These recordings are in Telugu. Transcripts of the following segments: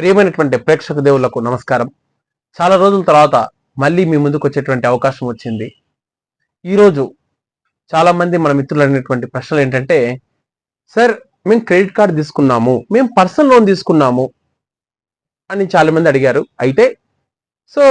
ప్రియమైనటువంటి ప్రేక్షక దేవులకు నమస్కారం. చాలా రోజుల తర్వాత మళ్ళీ మీ ముందుకు వచ్చేటువంటి అవకాశం వచ్చింది. ఈరోజు చాలామంది మన మిత్రులు అడిగినటువంటి ప్రశ్నలు ఏంటంటే సార్ మేము క్రెడిట్ కార్డు తీసుకున్నాము మేము పర్సనల్ లోన్ తీసుకున్నాము అని చాలామంది అడిగారు. అయితే సో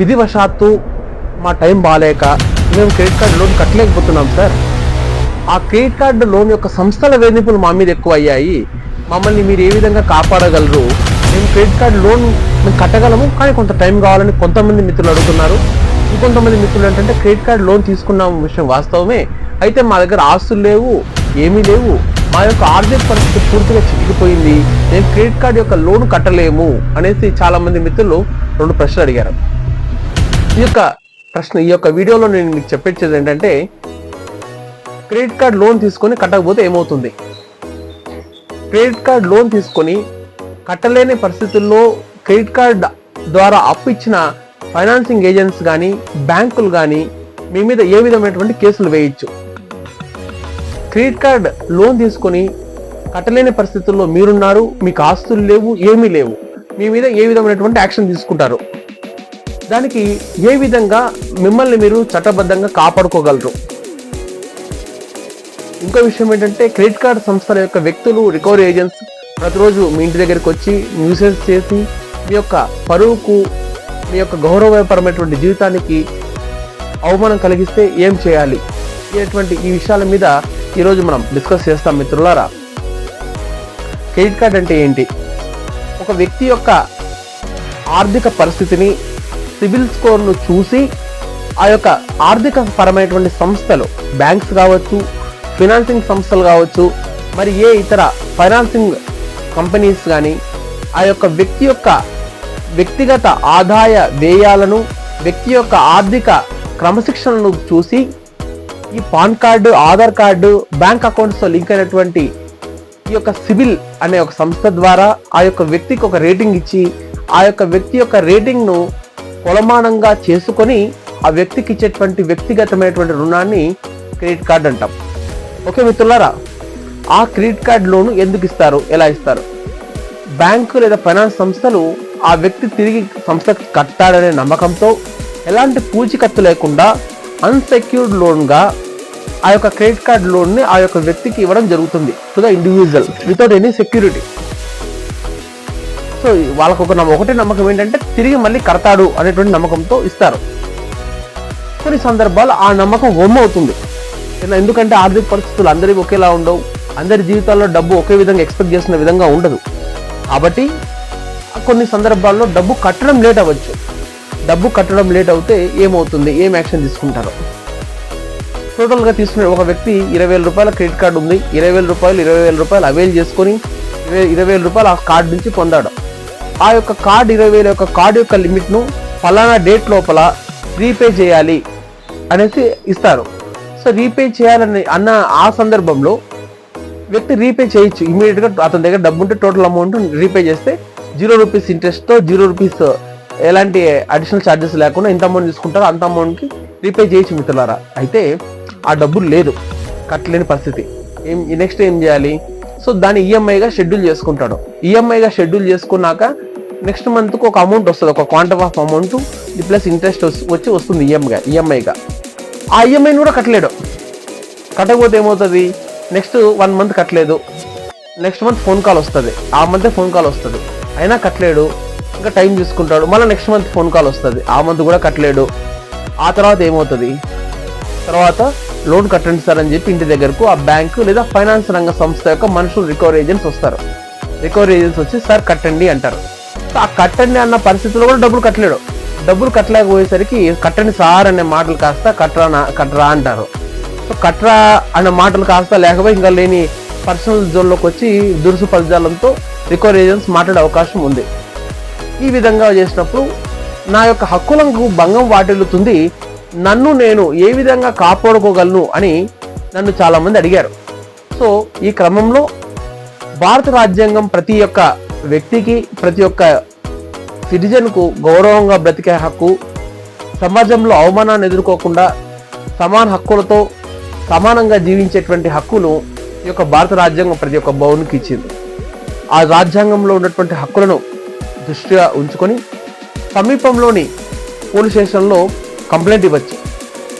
విధివశాత్తు మా టైం బాగాలేక మేము క్రెడిట్ కార్డు లోన్ కట్టలేకపోతున్నాం సార్. ఆ క్రెడిట్ కార్డు లోన్ యొక్క సంస్థల వేధింపులు మా మీద ఎక్కువ అయ్యాయి మమ్మల్ని మీరు ఏ విధంగా కాపాడగలరు? మేము క్రెడిట్ కార్డు లోన్ మేము కట్టగలము కానీ కొంత టైం కావాలని కొంతమంది మిత్రులు అడుగుతున్నారు. ఇంకొంతమంది మిత్రులు ఏంటంటే క్రెడిట్ కార్డు లోన్ తీసుకున్న విషయం వాస్తవమే. అయితే మా దగ్గర ఆస్తులు లేవు ఏమీ లేవు. మా యొక్క ఆర్థిక పరిస్థితి పూర్తిగా చిక్కిపోయింది మేము క్రెడిట్ కార్డు యొక్క లోన్ కట్టలేము అనేసి చాలామంది మిత్రులు రెండు ప్రశ్నలు అడిగారు. ఈ యొక్క ప్రశ్న ఈ యొక్క వీడియోలో నేను మీకు చెప్పేది ఏంటంటే క్రెడిట్ కార్డ్ లోన్ తీసుకొని కట్టకపోతే ఏమవుతుంది? క్రెడిట్ కార్డ్ లోన్ తీసుకొని కట్టలేని పరిస్థితుల్లో క్రెడిట్ కార్డ్ ద్వారా అప్పు ఇచ్చిన ఫైనాన్సింగ్ ఏజెంట్స్ కానీ బ్యాంకులు కానీ మీ మీద ఏ విధమైనటువంటి కేసులు వేయచ్చు? క్రెడిట్ కార్డ్ లోన్ తీసుకొని కట్టలేని పరిస్థితుల్లో మీరున్నారు మీకు ఆస్తులు లేవు ఏమీ లేవు. మీ మీద ఏ విధమైనటువంటి యాక్షన్ తీసుకుంటారు? దానికి ఏ విధంగా మిమ్మల్ని మీరు చట్టబద్ధంగా కాపాడుకోగలరు? ఇంకో విషయం ఏంటంటే క్రెడిట్ కార్డ్ సంస్థల యొక్క వ్యక్తులు రికవరీ ఏజెంట్స్ ప్రతిరోజు మీ ఇంటి దగ్గరికి వచ్చి న్యూసెన్స్ చేసి మీ యొక్క పరువుకు మీ యొక్క గౌరవపరమైనటువంటి జీవితానికి అవమానం కలిగిస్తే ఏం చేయాలి అనేటువంటి ఈ విషయాల మీద ఈరోజు మనం డిస్కస్ చేస్తాం మిత్రులారా. క్రెడిట్ కార్డ్ అంటే ఏంటి? ఒక వ్యక్తి యొక్క ఆర్థిక పరిస్థితిని సివిల్ స్కోర్ను చూసి ఆ యొక్క ఆర్థిక పరమైనటువంటి సంస్థలు బ్యాంక్స్ కావచ్చు ఫినాన్సింగ్ సంస్థలు కావచ్చు మరి ఏ ఇతర ఫైనాన్సింగ్ కంపెనీస్ కానీ ఆ యొక్క వ్యక్తి యొక్క వ్యక్తిగత ఆదాయ వ్యయాలను వ్యక్తి యొక్క ఆర్థిక క్రమశిక్షణను చూసి ఈ PAN card Aadhaar card bank అకౌంట్స్తో link అయినటువంటి ఈ యొక్క సివిల్ అనే ఒక సంస్థ ద్వారా ఆ యొక్క వ్యక్తికి ఒక రేటింగ్ ఇచ్చి ఆ యొక్క వ్యక్తి యొక్క రేటింగ్ను కొలమానంగా చేసుకొని ఆ వ్యక్తికి ఇచ్చేటువంటి వ్యక్తిగతమైనటువంటి రుణాన్ని క్రెడిట్ కార్డ్ అంటాం. ఓకే మిత్రులారా? ఆ క్రెడిట్ కార్డ్ లోను ఎందుకు ఇస్తారు? ఎలా ఇస్తారు? బ్యాంకు లేదా ఫైనాన్స్ సంస్థలు ఆ వ్యక్తి తిరిగి సంస్థకు కట్టాడనే నమ్మకంతో ఎలాంటి పూచికత్తు లేకుండా అన్సెక్యూర్డ్ లోన్గా ఆ యొక్క క్రెడిట్ కార్డ్ లోన్ని ఆ యొక్క వ్యక్తికి ఇవ్వడం జరుగుతుంది to the individual without any security so వాళ్ళకు ఒక నమ్మ- ఒకటే నమ్మకం ఏంటంటే తిరిగి మళ్ళీ కడతాడు అనేటువంటి నమ్మకంతో ఇస్తారు. కొన్ని సందర్భాలు ఆ నమ్మకం వమ్మ అవుతుంది. ఎందుకంటే ఆర్థిక పరిస్థితులు అందరివి ఒకేలా ఉండవు. అందరి జీవితాల్లో డబ్బు ఒకే విధంగా ఎక్స్పెక్ట్ చేసిన విధంగా ఉండదు. కాబట్టి కొన్ని సందర్భాల్లో డబ్బు కట్టడం లేట్ అవ్వచ్చు. డబ్బు కట్టడం లేట్ అవుతే ఏమవుతుంది? ఏం యాక్షన్ తీసుకుంటారు? టోటల్గా తీసుకునే ఒక వ్యక్తి ఇరవై వేల రూపాయల క్రెడిట్ కార్డు ఉంది. ఇరవై వేల రూపాయలు ఇరవై వేల రూపాయలు అవైల్ చేసుకొని ఇరవై ఇరవై వేల రూపాయలు ఆ కార్డు నుంచి పొందాడు. ఆ యొక్క కార్డు ఇరవై వేల యొక్క కార్డు యొక్క లిమిట్ను ఫలానా డేట్ లోపల రీపే చేయాలి అనేసి ఇస్తారు. సో రీపే చేయాలని అన్న ఆ సందర్భంలో వ్యక్తి రీపే చేయొచ్చు. ఇమీడియట్గా అతని దగ్గర డబ్బు ఉంటే టోటల్ అమౌంట్ రీపే చేస్తే జీరో రూపీస్ ఇంట్రెస్ట్తో జీరో రూపీస్ ఎలాంటి అడిషనల్ ఛార్జెస్ లేకుండా ఎంత అమౌంట్ తీసుకుంటారో అంత అమౌంట్కి రీపే చేయొచ్చు మిత్రులారా. అయితే ఆ డబ్బులు లేదు. కట్టలేని పరిస్థితి. ఏం నెక్స్ట్ ఏం చేయాలి? సో దాన్ని ఈఎంఐగా షెడ్యూల్ చేసుకుంటాడు. ఈఎంఐగా షెడ్యూల్ చేసుకున్నాక నెక్స్ట్ మంత్కి ఒక అమౌంట్ వస్తుంది. ఒక quantum of amount plus interest వచ్చి వస్తుంది ఈఎంఐగా ఈఎంఐగా ఆ ఈఎంఐని కూడా కట్టలేడు. కట్టకపోతే ఏమవుతుంది? నెక్స్ట్ వన్ మంత్ కట్టలేదు. నెక్స్ట్ మంత్ ఫోన్ కాల్ వస్తుంది. ఆ మంత్ ఫోన్ కాల్ వస్తుంది. అయినా కట్టలేడు. ఇంకా టైం తీసుకుంటాడు మళ్ళీ నెక్స్ట్ మంత్ ఫోన్ కాల్ వస్తుంది. ఆ మంత్ కూడా కట్టలేడు. ఆ తర్వాత ఏమవుతుంది? తర్వాత లోన్ కట్టండి సార్ అని చెప్పి ఇంటి దగ్గరకు ఆ బ్యాంకు లేదా ఫైనాన్స్ రంగ సంస్థ యొక్క మనుషులు రికవరీ ఏజెంట్స్ వస్తారు. రికవరీ ఏజెంట్స్ వచ్చి సార్ కట్టండి అంటారు. సో ఆ కట్టండి అన్న పరిస్థితిలో కూడా డబ్బులు కట్టలేడు. డబ్బులు కట్టలేకపోయేసరికి కట్టండి సార్ అనే మాటలు కాస్త కట్టరా నా- కట్టరా అంటారు. కట్రా అన్న మాటలు కాస్త లేకపోతే ఇంకా లేని పర్సనల్ జోన్లోకి వచ్చి దురుసు పదజాలంతో రికవరీ ఏజెంట్స్ మాట్లాడే అవకాశం ఉంది. ఈ విధంగా చేసినప్పుడు నా యొక్క హక్కులకు భంగం వాటిల్లుతుంది. నన్ను నేను ఏ విధంగా కాపాడుకోగలను అని నన్ను చాలామంది అడిగారు. సో ఈ క్రమంలో భారత రాజ్యాంగం ప్రతి ఒక్క వ్యక్తికి ప్రతి ఒక్క సిటిజన్కు గౌరవంగా బ్రతికే హక్కు సమాజంలో అవమానాన్ని ఎదుర్కోకుండా సమాన హక్కులతో సమానంగా జీవించేటువంటి హక్కును ఈ యొక్క భారత రాజ్యాంగం ప్రతి ఒక్క పౌరునికి ఇచ్చింది. ఆ రాజ్యాంగంలో ఉన్నటువంటి హక్కులను దృష్టిగా ఉంచుకొని సమీపంలోని పోలీస్ స్టేషన్లో కంప్లైంట్ ఇవ్వచ్చు.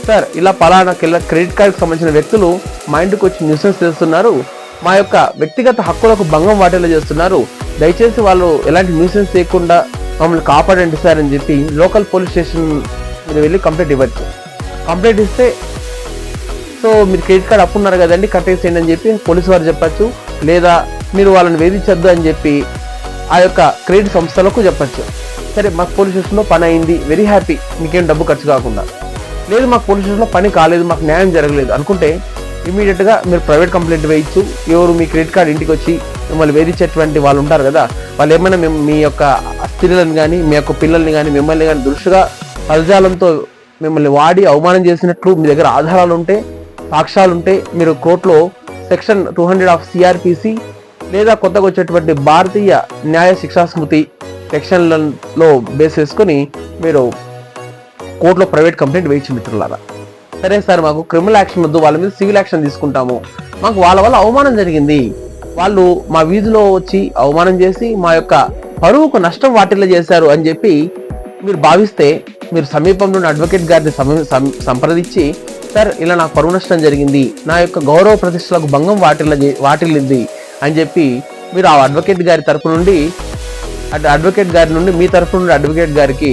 సార్ ఇలా పలానా కిల్ల- క్రెడిట్ కార్డుకి సంబంధించిన వ్యక్తులు మా ఇంటికి వచ్చి న్యూసెన్స్ చేస్తున్నారు మా యొక్క వ్యక్తిగత హక్కులకు భంగం వాటిలో చేస్తున్నారు. దయచేసి వాళ్ళు ఎలాంటి న్యూసెన్స్ చేయకుండా మమ్మల్ని కాపాడండి సార్ అని చెప్పి లోకల్ పోలీస్ స్టేషన్ మీరు వెళ్ళి కంప్లైంట్ ఇవ్వచ్చు. కంప్లైంట్ ఇస్తే సో మీరు క్రెడిట్ కార్డ్ అప్పున్నారు కదండి కట్టేసేయండి అని చెప్పి పోలీసు వారు చెప్పచ్చు. లేదా మీరు వాళ్ళని వేధించద్దు అని చెప్పి ఆ యొక్క క్రెడిట్ సంస్థలకు చెప్పచ్చు. సరే మాకు పోలీస్ స్టేషన్లో పని అయింది వెరీ హ్యాపీ మీకేం డబ్బు ఖర్చు కాకుండా. లేదు మాకు పోలీస్ స్టేషన్లో పని కాలేదు మాకు న్యాయం జరగలేదు. అనుకుంటే ఇమీడియట్గా మీరు ప్రైవేట్ కంప్లైంట్ వేయచ్చు. ఎవరు మీ క్రెడిట్ కార్డ్ ఇంటికి వచ్చి మిమ్మల్ని వేధించేటువంటి వాళ్ళు ఉంటారు కదా వాళ్ళు ఏమైనా మేము మీ యొక్క స్త్రీలను కానీ మీ యొక్క పిల్లల్ని కానీ మిమ్మల్ని కానీ దృష్టిగా పదజాలంతో మిమ్మల్ని వాడి అవమానం చేసినట్లు మీ దగ్గర ఆధారాలు ఉంటే సాక్ష్యాలు ఉంటే మీరు కోర్టులో section two hundred of CrPC లేదా కొత్తగా వచ్చేటువంటి భారతీయ న్యాయ శిక్షా స్మృతి సెక్షన్లలో బేస్ చేసుకొని మీరు కోర్టులో ప్రైవేట్ కంప్లైంట్ వేయించి మిత్రులారా. సరే సార్ మాకు క్రిమినల్ యాక్షన్ వద్దు వాళ్ళ మీద సివిల్ యాక్షన్ తీసుకుంటాము. మాకు వాళ్ళ వల్ల అవమానం జరిగింది. వాళ్ళు మా వీధిలో వచ్చి అవమానం చేసి మా యొక్క పరువుకు నష్టం వాటిల్లో చేశారు అని చెప్పి మీరు భావిస్తే మీరు సమీపంలో ఉన్న అడ్వకేట్ గారిని సం- సంప్రదించి సార్ ఇలా నాకు పరువు నష్టం జరిగింది. నా యొక్క గౌరవ ప్రతిష్టలకు భంగం వాటిల్ల వాటిల్లింది అని చెప్పి మీరు ఆ అడ్వకేట్ గారి తరపు నుండి అటు అడ్వకేట్ గారి నుండి మీ తరపు నుండి అడ్వకేట్ గారికి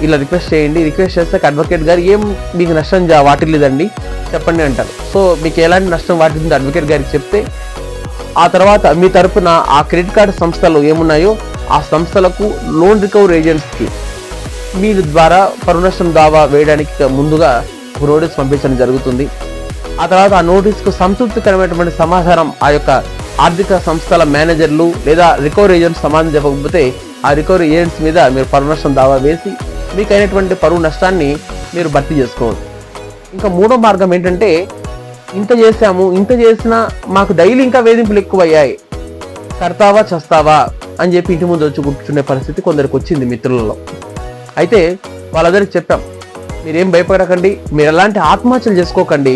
ఇలా రిక్వెస్ట్ చేయండి. రిక్వెస్ట్ చేస్తే అడ్వకేట్ గారు ఏం మీకు నష్టం జా- వాటిల్లేదండి? చెప్పండి అంటారు. సో మీకు ఎలాంటి నష్టం వాటిల్లింది అడ్వకేట్ గారికి చెప్తే ఆ తర్వాత మీ తరపున ఆ క్రెడిట్ కార్డు సంస్థలు ఏమున్నాయో ఆ సంస్థలకు లోన్ రికవరీ ఏజెంట్స్కి మీ ద్వారా పరువు నష్టం దావా వేయడానికి ముందుగా నోటీస్ పంపించడం జరుగుతుంది. ఆ తర్వాత ఆ నోటీస్కు సంతృప్తికరమైనటువంటి సమాచారం ఆ యొక్క ఆర్థిక సంస్థల మేనేజర్లు లేదా రికవరీ ఏజెంట్స్ సమాధానం చెప్పకపోతే ఆ రికవరీ ఏజెంట్స్ మీద మీరు పరువు నష్టం దావా వేసి మీకు అయినటువంటి పరువు నష్టాన్ని మీరు భర్తీ చేసుకోవచ్చు. ఇంకా మూడో మార్గం ఏంటంటే ఇంత చేశాము ఇంత చేసినా మాకు డైలీ ఇంకా వేధింపులు ఎక్కువయ్యాయి. కడతావా చస్తావా అని చెప్పి ఇంటి ముందు వచ్చి కూర్చునే పరిస్థితి కొందరికి వచ్చింది మిత్రులలో. అయితే వాళ్ళందరికీ చెప్పాం మీరేం భయపడకండి. మీరు ఎలాంటి ఆత్మహత్యలు చేసుకోకండి.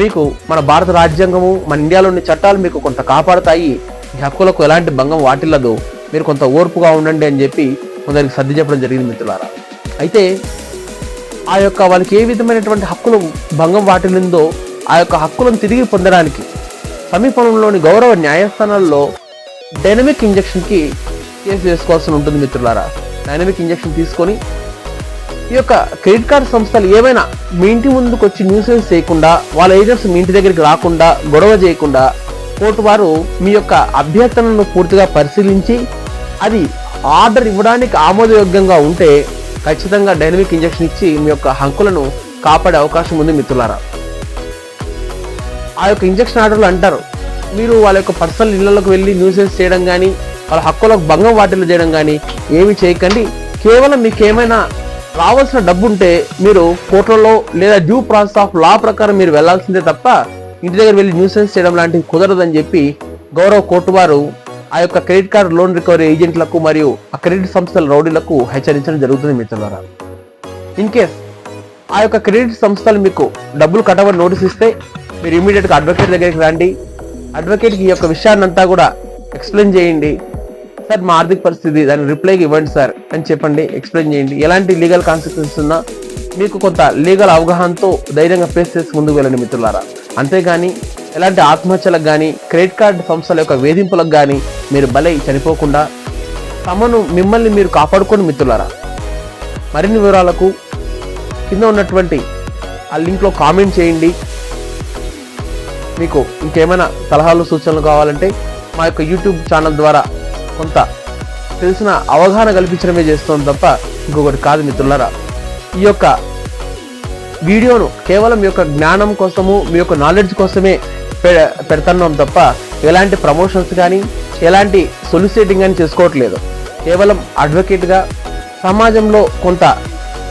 మీకు మన భారత రాజ్యాంగము మన ఇండియాలోని చట్టాలు మీకు కొంత కాపాడుతాయి. మీ హక్కులకు ఎలాంటి భంగం వాటిల్లదు. మీరు కొంత ఓర్పుగా ఉండండి అని చెప్పి కొందరికి సర్ది చెప్పడం జరిగింది మిత్రులారా. అయితే ఆ యొక్క వాళ్ళకి ఏ విధమైనటువంటి హక్కులు భంగం వాటిల్లిందో ఆ యొక్క హక్కులను తిరిగి పొందడానికి సమీపంలోని గౌరవ న్యాయస్థానాల్లో డైనమిక్ ఇంజెక్షన్కి కేసు వేసుకోవాల్సి ఉంటుంది మిత్రులారా. డైనమిక్ ఇంజెక్షన్ తీసుకొని ఈ యొక్క క్రెడిట్ కార్డ్ సంస్థలు ఏమైనా మీ ఇంటి ముందుకు వచ్చి న్యూసెన్స్ చేయకుండా వాళ్ళ ఏజెంట్స్ మీ ఇంటి దగ్గరికి రాకుండా గొడవ చేయకుండా కోర్టు వారు మీ యొక్క అభ్యర్థనను పూర్తిగా పరిశీలించి అది ఆర్డర్ ఇవ్వడానికి ఆమోదయోగ్యంగా ఉంటే ఖచ్చితంగా డైనమిక్ ఇంజెక్షన్ ఇచ్చి మీ యొక్క హక్కులను కాపాడే అవకాశం ఉంది మిత్రులారా. ఆ యొక్క ఇంజెక్షన్ ఆర్డర్లు అంటారు. మీరు వాళ్ళ యొక్క పర్సనల్ ఇళ్ళలోకి వెళ్ళి న్యూసెన్స్ చేయడం కానీ వాళ్ళ హక్కులకు భంగం వాటిల్లు చేయడం కానీ ఏమి చేయకండి. కేవలం మీకు ఏమైనా రావాల్సిన డబ్బు ఉంటే మీరు కోర్టులలో లేదా డ్యూ ప్రాసెస్ ఆఫ్ లా ప్రకారం మీరు వెళ్ళాల్సిందే తప్ప ఇంటి దగ్గర వెళ్ళి న్యూసెన్స్ చేయడం లాంటివి కుదరదని చెప్పి గౌరవ కోర్టు వారు ఆ యొక్క క్రెడిట్ కార్డు లోన్ రికవరీ ఏజెంట్లకు మరియు ఆ క్రెడిట్ సంస్థల రౌడీలకు హెచ్చరించడం జరుగుతుంది మిత్రులారా. ఇన్ కేస్ ఆ యొక్క క్రెడిట్ సంస్థలు మీకు డబ్బులు కట్టవని నోటీస్ ఇస్తే మీరు ఇమీడియట్గా అడ్వకేట్ దగ్గరికి రండి. అడ్వకేట్కి ఈ యొక్క విషయాన్నంతా కూడా ఎక్స్ప్లెయిన్ చేయండి. సార్ మా ఆర్థిక పరిస్థితి దాని రిప్లైకి ఇవ్వండి సార్ అని చెప్పండి ఎక్స్ప్లెయిన్ చేయండి. ఎలాంటి లీగల్ కాన్సిక్వెన్సెస్ ఉన్నా మీకు కొంత లీగల్ అవగాహనతో ధైర్యంగా ఫేస్ చేసి ముందుకు వెళ్ళండి మిత్రులారా. అంతేగాని ఎలాంటి ఆత్మహత్యలకు కానీ క్రెడిట్ కార్డ్ సంస్థల యొక్క వేధింపులకు కానీ మీరు బలై చనిపోకుండా తమను మిమ్మల్ని మీరు కాపాడుకోండి మిత్రులారా. మరిన్ని వివరాలకు కింద ఉన్నటువంటి ఆ లింక్లో కామెంట్ చేయండి. మీకు ఇంకేమైనా సలహాలు సూచనలు కావాలంటే మా యొక్క యూట్యూబ్ ఛానల్ ద్వారా కొంత తెలిసిన అవగాహన కల్పించడమే చేస్తుంది తప్ప ఇంకొకటి కాదు మిత్రులరా. ఈ యొక్క వీడియోను కేవలం మీ యొక్క జ్ఞానం కోసము మీ యొక్క నాలెడ్జ్ కోసమే పె- పెడుతున్నాం తప్ప ఎలాంటి ప్రమోషన్స్ కానీ ఎలాంటి సొలిసిటింగ్ కానీ చేసుకోవట్లేదు. కేవలం అడ్వకేట్గా సమాజంలో కొంత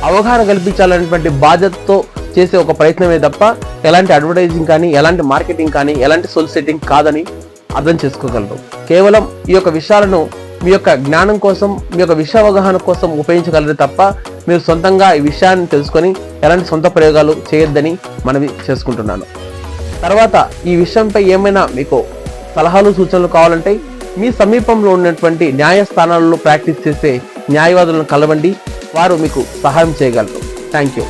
అవగాహన కల్పించాలనేటువంటి బాధ్యతతో చేసే ఒక ప్రయత్నమే తప్ప ఎలాంటి అడ్వర్టైజింగ్ కానీ ఎలాంటి మార్కెటింగ్ కానీ ఎలాంటి సొలిసిటింగ్ కాదని అర్థం చేసుకోగలరు. కేవలం ఈ యొక్క విషయాలను మీ యొక్క జ్ఞానం కోసం మీ యొక్క విషయ అవగాహన కోసం ఉపయోగించగలరు తప్ప మీరు సొంతంగా ఈ విషయాన్ని తెలుసుకొని ఎలాంటి సొంత ప్రయోగాలు చేయొద్దని మనవి చేసుకుంటున్నాను. తర్వాత ఈ విషయంపై ఏమైనా మీకు సలహాలు సూచనలు కావాలంటే మీ సమీపంలో ఉన్నటువంటి న్యాయస్థానాలలో ప్రాక్టీస్ చేసే న్యాయవాదులను కలవండి. వారు మీకు సహాయం చేయగలరు. Thank you.